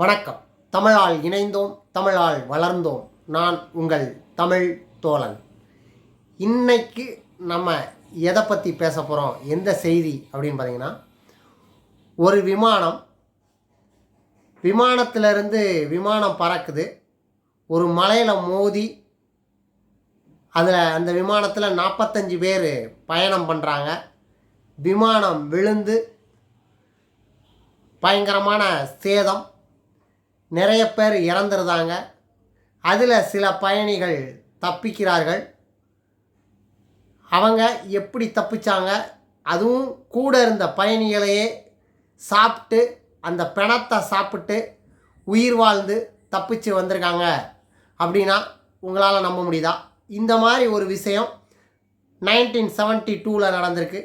வணக்கம். தமிழால் இணைந்தோம் தமிழால் வளர்ந்தோம். நான் உங்கள் தமிழ் தோழன். இன்னைக்கு நம்ம எதை பற்றி பேச போகிறோம் எந்த செய்தி அப்படின்னு பார்த்தீங்கன்னா ஒரு விமானம் விமானத்திலிருந்து விமானம் பறக்குது. ஒரு மலையில் மோதி அதில் அந்த விமானத்தில் நாற்பத்தஞ்சு பேர் பயணம் பண்ணுறாங்க விமானம் விழுந்து பயங்கரமான சேதம் நிறைய பேர் இறந்துருந்தாங்க அதில் சில பயணிகள் தப்பிக்கிறார்கள். அவங்க எப்படி தப்பிச்சாங்க? அதுவும் கூட இருந்த பயணிகளையே சாப்பிட்டு அந்த பிணத்தை சாப்பிட்டு உயிர் வாழ்ந்து தப்பிச்சு வந்திருக்காங்க அப்படின்னா உங்களால் நம்ப முடியுதா? இந்த மாதிரி ஒரு விஷயம் நைன்டீன் செவன்ட்டி டூவில் நடந்திருக்கு.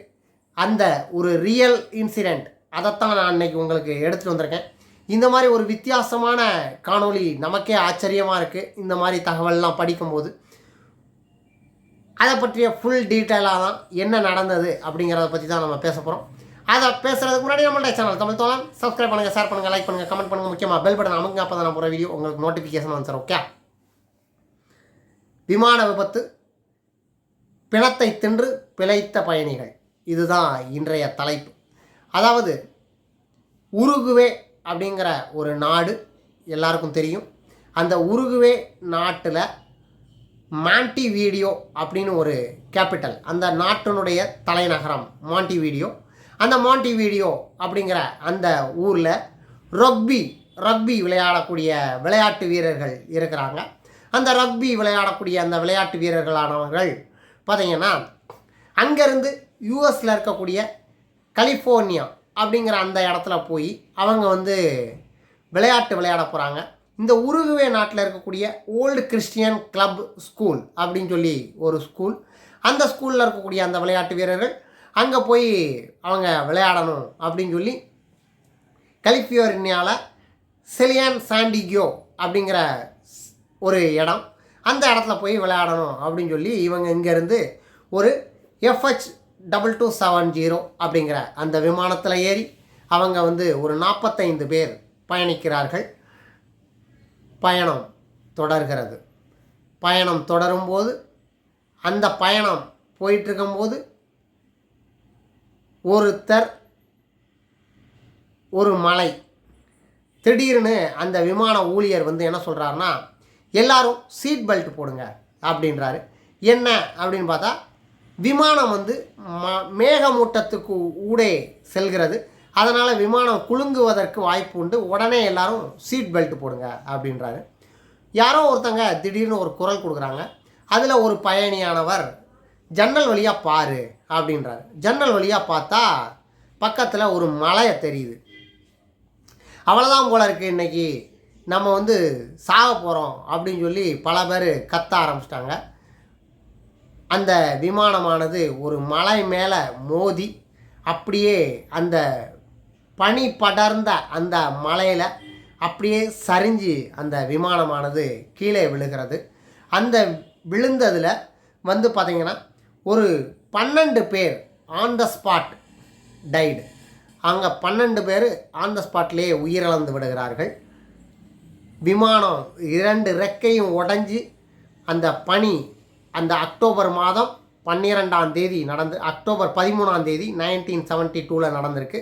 அந்த ஒரு ரியல் இன்சிடெண்ட் அதைத்தான் நான் அன்றைக்கி உங்களுக்கு எடுத்துகிட்டு வந்திருக்கேன். இந்த மாதிரி ஒரு வித்தியாசமான காணொளி நமக்கே ஆச்சரியமாக இருக்குது இந்த மாதிரி தகவல்லாம் படிக்கும்போது. அதை பற்றிய ஃபுல் டீட்டெயிலாக தான் என்ன நடந்தது அப்படிங்கிறத பற்றி தான் நம்ம பேச போகிறோம் அதை பேசுகிறதுக்கு முன்னாடி நம்மளுடைய சேனல் தமிழ் தோழன். சப்ஸ்கிரைப் பண்ணுங்கள் ஷேர் பண்ணுங்கள் லைக் பண்ணுங்கள் கமெண்ட் பண்ணுங்கள் முக்கியமாக பெல் பட்டன் அமுங்க அப்போ தான் நான் போகிற வீடியோ உங்களுக்கு நோட்டிஃபிகேஷன் வந்து ஓகே விமான விபத்து பிணத்தை தின்று பிழைத்த பயணிகள். இதுதான் இன்றைய தலைப்பு. அதாவது உருகுவே அப்படிங்கிற ஒரு நாடு எல்லாருக்கும் தெரியும். அந்த உருகுவே நாட்டில் மாண்டி வீடியோ அப்படின்னு ஒரு கேபிட்டல். அந்த நாட்டினுடைய தலைநகரம் மாண்டி வீடியோ. அந்த மாண்டி வீடியோ அப்படிங்கிற அந்த ஊரில் ரக்பி ரக்பி விளையாடக்கூடிய விளையாட்டு வீரர்கள் இருக்கிறாங்க. அந்த ரக்பி விளையாடக்கூடிய அந்த விளையாட்டு வீரர்களானவர்கள் பார்த்திங்கன்னா அங்கேருந்து யூஎஸில் இருக்கக்கூடிய கலிஃபோர்னியா அப்படிங்கிற அந்த இடத்துல போய் அவங்க வந்து விளையாட்டு விளையாட போகிறாங்க இந்த உருகுவே நாட்டில் இருக்கக்கூடிய ஓல்டு கிறிஸ்டியன் கிளப் ஸ்கூல் அப்படின்னு சொல்லி ஒரு ஸ்கூல் அந்த ஸ்கூலில் இருக்கக்கூடிய அந்த விளையாட்டு வீரர்கள் அங்கே போய் அவங்க விளையாடணும் அப்படின்னு சொல்லி கலிஃபியோர்னியாவில் செலியான் சாண்டிகியோ அப்படிங்கிற ஒரு இடம். அந்த இடத்துல போய் விளையாடணும் அப்படின்னு சொல்லி இவங்க இங்கேருந்து ஒரு FH double two seven zero அப்படிங்கிற அந்த விமானத்தில் ஏறி அவங்க வந்து ஒரு நாற்பத்தைந்து பேர் பயணிக்கிறார்கள். பயணம் தொடர்கிறது. பயணம் தொடரும்போது அந்த பயணம் போயிட்டுருக்கும்போது ஒருத்தர் ஒரு மலை. திடீர்னு அந்த விமான ஊழியர் வந்து என்ன சொல்கிறாருன்னா எல்லாரும் சீட் பெல்ட் போடுங்க அப்படின்றாரு. என்ன? அப்படின்னு பார்த்தா விமானம் வந்து ம மேகமூட்டத்துக்கு ஊடே செல்கிறது. அதனால் விமானம் குலுங்குவதற்கு வாய்ப்பு உண்டு. உடனே எல்லாரும் சீட் பெல்ட் போடுங்க அப்படின்றாரு. யாரோ ஒருத்தங்க திடீர்னு ஒரு குரல் கொடுக்குறாங்க. அதில் ஒரு பயணியானவர் ஜன்னல் வழியாக பாரு அப்படின்றாரு. ஜன்னல் வழியாக பார்த்தா பக்கத்தில் ஒரு மலையை தெரியுது. அவ்வளோதான் போல இருக்குது இன்னைக்கு. நம்ம வந்து சாக போகிறோம் அப்படின்னு சொல்லி பல பேர் கத்த ஆரம்பிச்சிட்டாங்க. அந்த விமானமானது ஒரு மலை மேலே மோதி அப்படியே அந்த பனி படர்ந்த அந்த மலையில் அப்படியே சரிஞ்சு அந்த விமானமானது கீழே விழுகிறது. அந்த விழுந்ததில் வந்து பார்த்திங்கன்னா ஒரு பன்னெண்டு பேர் ஆன் த ஸ்பாட் டைடு அங்கே பன்னெண்டு பேர் ஆன் த ஸ்பாட்லேயே உயிரிழந்து விடுகிறார்கள். விமானம் இரண்டு ரெக்கையும் உடஞ்சி அந்த பனி அந்த அக்டோபர் மாதம் பன்னிரெண்டாம் தேதி நடந்து அக்டோபர் பதிமூணாம் தேதி நைன்டீன் செவன்ட்டி டூவில் நடந்திருக்கு.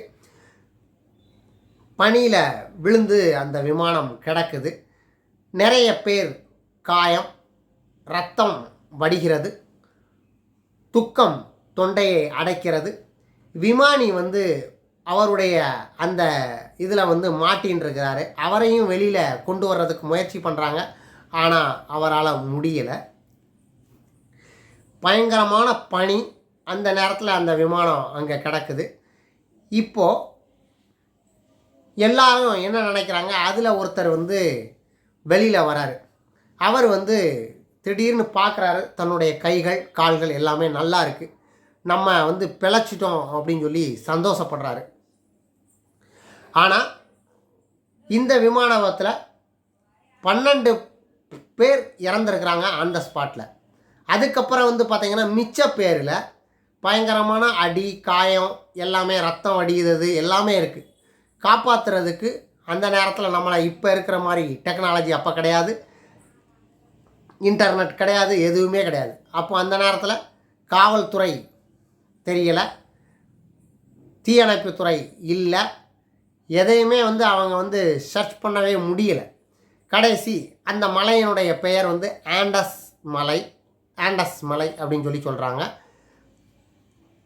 பனியில் விழுந்து அந்த விமானம் கிடக்குது. நிறைய பேர் காயம் ரத்தம் வடிகிறது. துக்கம் தொண்டையை அடைக்கிறது. விமானி வந்து அவருடைய அந்த இதில் வந்து மாட்டின்னு இருக்கிறாரு அவரையும் வெளியில் கொண்டு வர்றதுக்கு முயற்சி பண்ணுறாங்க ஆனால் அவரால் முடியலை. பயங்கரமான பனி அந்த நேரத்தில் அந்த விமானம் அங்கே கிடக்குது. இப்போது எல்லாரும் என்ன நினைக்கிறாங்க? அதில் ஒருத்தர் வந்து வெளியில் வராரு. அவர் வந்து திடீர்னு பார்க்குறாரு தன்னுடைய கைகள் கால்கள் எல்லாமே நல்லா இருக்குது நம்ம வந்து பிழைச்சிட்டோம் அப்படின்னு சொல்லி சந்தோஷப்படுறாரு. ஆனால் இந்த விமானத்தில் பன்னெண்டு பேர் இறந்துருக்குறாங்க அந்த ஸ்பாட்டில் அதுக்கப்புறம் வந்து பார்த்திங்கன்னா மிச்ச பேரில் பயங்கரமான அடி காயம் எல்லாமே ரத்தம் அடிகிறது எல்லாமே இருக்குது காப்பாற்றுறதுக்கு அந்த நேரத்தில் நம்மளை இப்போ இருக்கிற மாதிரி டெக்னாலஜி அப்போ கிடையாது. இன்டர்நெட் கிடையாது எதுவுமே கிடையாது. அப்போ அந்த நேரத்தில் காவல்துறை தெரியலை தீயணைப்புத்துறை இல்லை எதையுமே வந்து அவங்க வந்து சர்ச் பண்ணவே முடியலை. கடைசி அந்த மலையினுடைய பெயர் வந்து ஆண்டஸ் மலை. ஆண்டஸ் மலை அப்படின்னு சொல்லி சொல்கிறாங்க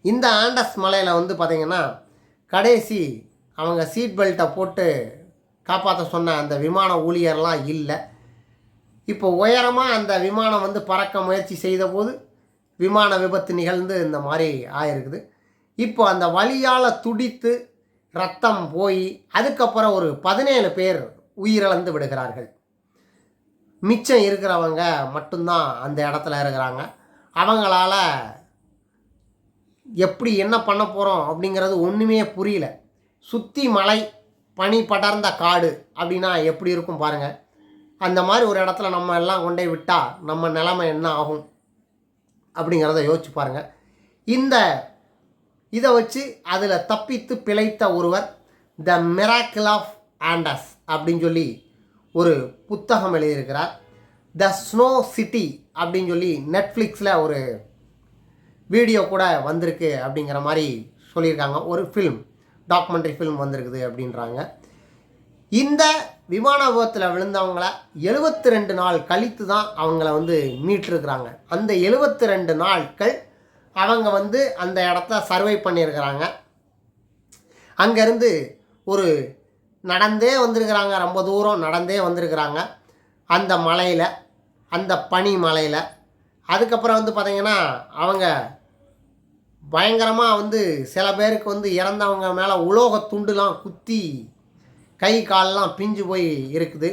இந்த ஆண்டஸ் மலையில் வந்து பார்த்திங்கன்னா கடைசி அவங்க சீட் பெல்ட்டை போட்டு காப்பாற்ற சொன்ன அந்த விமான ஊழியர்லாம் இல்லை. இப்போ உயரமாக அந்த விமானம் வந்து பறக்க முயற்சி செய்தபோது விமான விபத்து நிகழ்ந்து இந்த மாதிரி ஆயிருக்குது. இப்போ அந்த வழியால் துடித்து ரத்தம் போய் அதுக்கப்புறம் ஒரு பதினேழு பேர் உயிரிழந்து விடுகிறார்கள். மிச்சம் இருக்கிறவங்க மட்டும்தான் அந்த இடத்துல இருக்கிறாங்க. அவங்களால எப்படி என்ன பண்ண போகிறோம் அப்படிங்கிறது ஒன்றுமே புரியல. சுற்றி மலை பனி படர்ந்த காடு அப்படின்னா எப்படி இருக்கும் பாருங்கள் அந்த மாதிரி ஒரு இடத்துல நம்ம எல்லாம் கொண்டே விட்டால் நம்ம நிலைமை என்ன ஆகும் அப்படிங்கிறத யோசிச்சு பாருங்கள் இந்த இதை வச்சு அதில் தப்பித்து பிழைத்த ஒருவர் த மிராக்கிள் ஆஃப் ஆண்டஸ் அப்படின்னு சொல்லி ஒரு புத்தகம் எழுதியிருக்கிறார். த ஸ்னோ சிட்டி அப்படின்னு சொல்லி நெட்ஃப்ளிக்ஸில் ஒரு வீடியோ கூட வந்திருக்கு அப்படிங்கிற மாதிரி சொல்லியிருக்காங்க. ஒரு ஃபில்ம் டாக்குமெண்ட்ரி ஃபில்ம் வந்திருக்குது அப்படின்றாங்க. இந்த விமான விபத்தில் விழுந்தவங்கள எழுபத்தி ரெண்டு நாள் கழித்து தான் அவங்கள வந்து மீட்டிருக்கிறாங்க. அந்த எழுபத்தி ரெண்டு நாட்கள் அவங்க வந்து அந்த இடத்த சர்வை பண்ணியிருக்கிறாங்க. அங்கேருந்து ஒரு நடந்தே வந்திருக்கிறாங்க. ரொம்ப தூரம் நடந்தே வந்திருக்கிறாங்க. அந்த மலையில் அந்த பனி மலையில். அதுக்கப்புறம் வந்து பார்த்திங்கன்னா அவங்க பயங்கரமாக வந்து சில பேருக்கு வந்து இறந்தவங்க மேலே உலோக துண்டுலாம் குத்தி கை காலெலாம் பிஞ்சு போய் இருக்குது.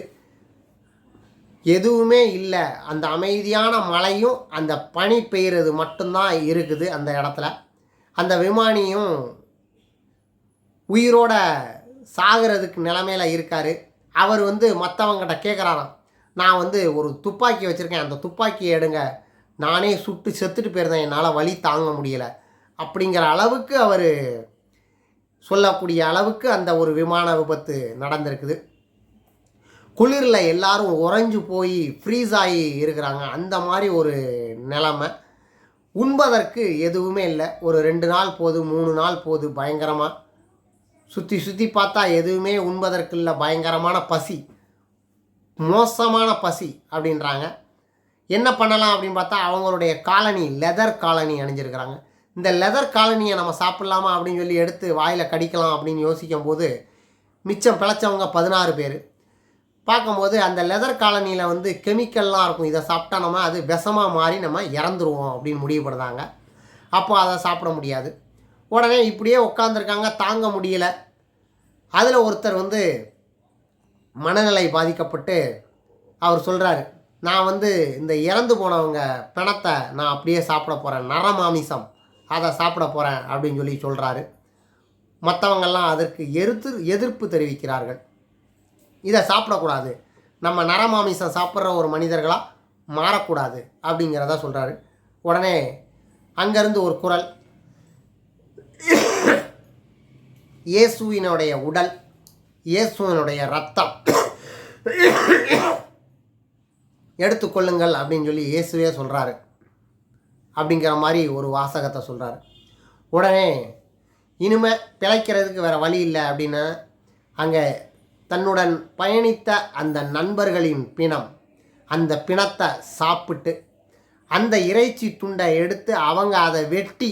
எதுவுமே இல்லை. அந்த அமைதியான மலையும் அந்த பனி பெய்கிறது மட்டும்தான் இருக்குது அந்த இடத்துல. அந்த விமானியும் உயிரோட சாகிறதுக்கு நிலமையில இருக்கார். அவர் வந்து மற்றவங்கிட்ட கேட்குறாராம் நான் வந்து ஒரு துப்பாக்கி வச்சுருக்கேன். அந்த துப்பாக்கியை எடுங்க. நானே சுட்டு செத்துட்டு போயிருந்தேன். என்னால் வழி தாங்க முடியலை. அப்படிங்கிற அளவுக்கு அவர் சொல்லக்கூடிய அளவுக்கு அந்த ஒரு விமான விபத்து நடந்திருக்குது. குளிரில் எல்லாரும் உறைஞ்சு போய் ஃப்ரீஸ் ஆகி இருக்கிறாங்க. அந்த மாதிரி ஒரு நிலமை. உண்பதற்கு எதுவுமே இல்லை. ஒரு ரெண்டு நாள் போது மூணு நாள் போது பயங்கரமாக சுற்றி சுற்றி பார்த்தா எதுவுமே உண்பதற்கு இல்லை பயங்கரமான பசி. மோசமான பசி அப்படின்றாங்க. என்ன பண்ணலாம் அப்படின்னு பார்த்தா அவங்களுடைய காலனி லெதர் காலனி அணிஞ்சிருக்கிறாங்க. இந்த லெதர் காலனியை நம்ம சாப்பிட்லாமா அப்படின்னு சொல்லி எடுத்து வாயில் கடிக்கலாம் அப்படின்னு யோசிக்கும் போது மிச்சம் பிழைச்சவங்க பதினாறு பேர். பார்க்கும்போது அந்த லெதர் காலனியில் வந்து கெமிக்கல்லாம் இருக்கும். இதை சாப்பிட்டா நம்ம அது விஷமாக மாறி நம்ம இறந்துருவோம் அப்படின்னு முடிவு பண்ணுறாங்க அப்போ அதை சாப்பிட முடியாது. உடனே இப்படியே உட்காந்துருக்காங்க தாங்க முடியல. அதில் ஒருத்தர் வந்து மனநிலை பாதிக்கப்பட்டு அவர் சொல்கிறாரு நான் வந்து இந்த இறந்து போனவங்க பிணத்தை நான் அப்படியே சாப்பிட போகிறேன் நரமாமிசம் அதை சாப்பிட போகிறேன் அப்படின்னு சொல்லி சொல்கிறாரு மற்றவங்கள்லாம் அதற்கு எதிர்த்து எதிர்ப்பு தெரிவிக்கிறார்கள். இதை சாப்பிடக்கூடாது. நம்ம நரமாமிசம் சாப்பிட்ற ஒரு மனிதர்களாக மாறக்கூடாது அப்படிங்கிறத சொல்கிறாரு உடனே அங்கேருந்து ஒரு குரல் இயேசுவினுடைய உடல் இயேசுவினுடைய ரத்தம். எடுத்துக்கொள்ளுங்கள் அப்படின்னு சொல்லி இயேசுவே சொல்கிறாரு அப்படிங்கிற மாதிரி ஒரு வாசகத்தை சொல்கிறாரு உடனே இனிமே பிழைக்கிறதுக்கு வேறு வழி இல்லை அப்படின்னு அங்கே தன்னுடன் பயணித்த அந்த நண்பர்களின் பிணம் அந்த பிணத்தை சாப்பிட்டு அந்த இறைச்சி துண்டை எடுத்து அவங்க அதை வெட்டி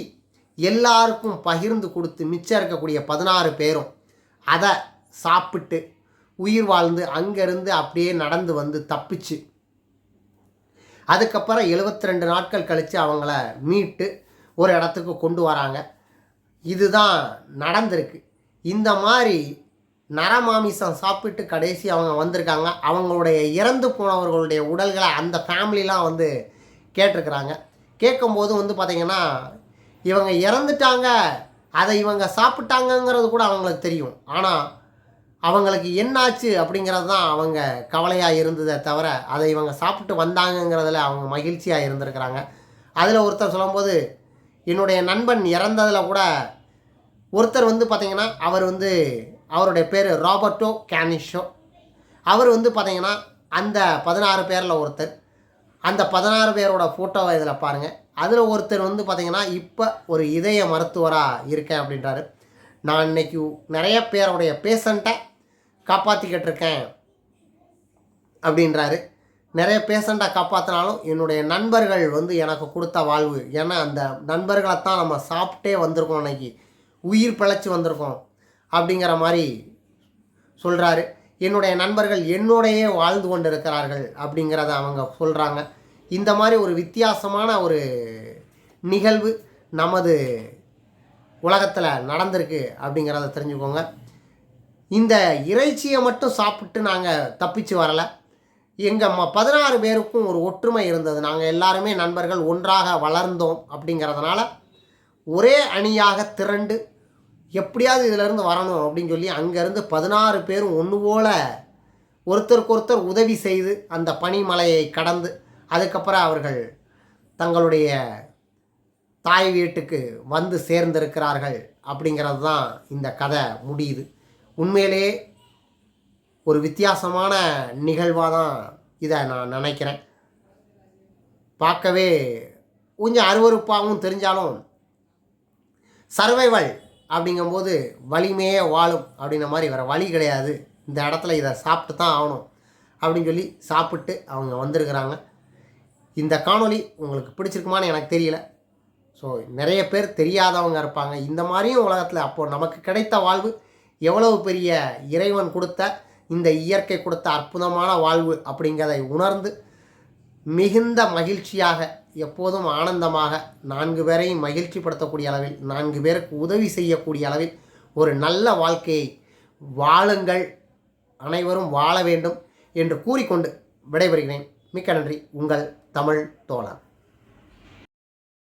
எல்லாருக்கும் பகிர்ந்து கொடுத்து மிச்சம் இருக்கக்கூடிய பதினாறு பேரும் அதை சாப்பிட்டு உயிர் வாழ்ந்து அங்கேருந்து அப்படியே நடந்து வந்து தப்பிச்சு. அதுக்கப்புறம் 72 ரெண்டு நாட்கள் கழித்து அவங்கள மீட்டு ஒரு இடத்துக்கு கொண்டு வராங்க. இதுதான் நடந்திருக்கு. இந்த மாதிரி நரமாமிசம் சாப்பிட்டு கடைசி அவங்க வந்திருக்காங்க. அவங்களுடைய இறந்து போனவர்களுடைய உடல்களை அந்த ஃபேமிலிலாம் வந்து கேட்டிருக்கிறாங்க. கேட்கும்போது வந்து பார்த்திங்கன்னா இவங்க இறந்துட்டாங்க அதை இவங்க சாப்பிட்டாங்கங்கிறது கூட அவங்களுக்கு தெரியும். ஆனால் அவங்களுக்கு என்னாச்சு அப்படிங்கிறது தான் அவங்க கவலையாக இருந்ததே தவிர அதை இவங்க சாப்பிட்டு வந்தாங்கங்கிறதுல அவங்க மகிழ்ச்சியாக இருந்திருக்கிறாங்க. அதில் ஒருத்தர் சொல்லும்போது என்னுடைய நண்பன் இறந்ததில் கூட ஒருத்தர் வந்து பார்த்திங்கன்னா அவர் வந்து அவருடைய பேர் ராபர்ட்டோ கேனிஷோ. அவர் வந்து பார்த்தீங்கன்னா அந்த பதினாறு பேரில் ஒருத்தர். அந்த பதினாறு பேரோட ஃபோட்டோவை இதில் பாருங்கள் அதில் ஒருத்தர் வந்து பார்த்திங்கன்னா இப்போ ஒரு இதய மருத்துவராக இருக்கேன் அப்படின்றாரு. நான் இன்னைக்கு நிறைய பேருடைய பேஷண்ட்டை காப்பாற்றிக்கிட்டு இருக்கேன் அப்படின்றாரு. நிறைய பேஷண்ட்டை காப்பாற்றினாலும் என்னுடைய நண்பர்கள் வந்து எனக்கு கொடுத்த வாழ்வு. ஏன்னா அந்த நண்பர்களைத்தான் நம்ம சாப்பிட்டே வந்திருக்கோம் இன்னைக்கு. உயிர் பிழைச்சி வந்திருக்கோம் அப்படிங்கிற மாதிரி சொல்கிறாரு என்னுடைய நண்பர்கள் என்னோடையே வாழ்ந்து கொண்டு இருக்கிறார்கள் அப்படிங்கிறத அவங்க சொல்கிறாங்க இந்த மாதிரி ஒரு வித்தியாசமான ஒரு நிகழ்வு நமது உலகத்தில் நடந்திருக்கு அப்படிங்கிறத தெரிஞ்சுக்கோங்க. இந்த இறைச்சியை மட்டும் சாப்பிட்டு நாங்கள் தப்பிச்சு வரலை. எங்கள் ம பதினாறு பேருக்கும் ஒரு ஒற்றுமை இருந்தது. நாங்கள் எல்லாருமே நண்பர்கள் ஒன்றாக வளர்ந்தோம் அப்படிங்கிறதுனால ஒரே அணியாக திரண்டு எப்படியாவது இதிலேருந்து வரணும் அப்படின்னு சொல்லி அங்கேருந்து பதினாறு பேரும் ஒன்று போல ஒருத்தருக்கு ஒருத்தர் உதவி செய்து அந்த பனிமலையை கடந்து அதுக்கப்புறம் அவர்கள் தங்களுடைய தாய் வீட்டுக்கு வந்து சேர்ந்திருக்கிறார்கள் அப்படிங்கிறது தான் இந்த கதை முடியுது. உண்மையிலேயே ஒரு வித்தியாசமான நிகழ்வாக தான் இதை நான் நினைக்கிறேன். பார்க்கவே கொஞ்சம் அருவருப்பாகவும் தெரிஞ்சாலும் சர்வைவல் அப்படிங்கும்போது வலிமையே வாழும் அப்படின்ன மாதிரி வேறு வழி கிடையாது. இந்த இடத்துல இதை சாப்பிட்டு தான் ஆகணும் அப்படின்னு சொல்லி சாப்பிட்டு அவங்க வந்திருக்கிறாங்க. இந்த காணொளி உங்களுக்கு பிடிச்சிருக்குமான்னு எனக்கு தெரியல. ஸோ நிறைய பேர் தெரியாதவங்க இருப்பாங்க. இந்த மாதிரியும் உலகத்தில் அப்போது நமக்கு கிடைத்த வாழ்வு எவ்வளவு பெரிய இறைவன் கொடுத்த இந்த இயற்கை கொடுத்த அற்புதமான வாழ்வு அப்படிங்கிறதை உணர்ந்து மிகுந்த மகிழ்ச்சியாக எப்போதும் ஆனந்தமாக நான்கு பேரையும் மகிழ்ச்சிப்படுத்தக்கூடிய அளவில் நான்கு பேருக்கு உதவி செய்யக்கூடிய அளவில் ஒரு நல்ல வாழ்க்கையை வாழுங்கள். அனைவரும் வாழ வேண்டும் என்று கூறிக்கொண்டு விடைபெறுகிறேன். மிக்க நன்றி. உங்கள் தமிழ் தோழன்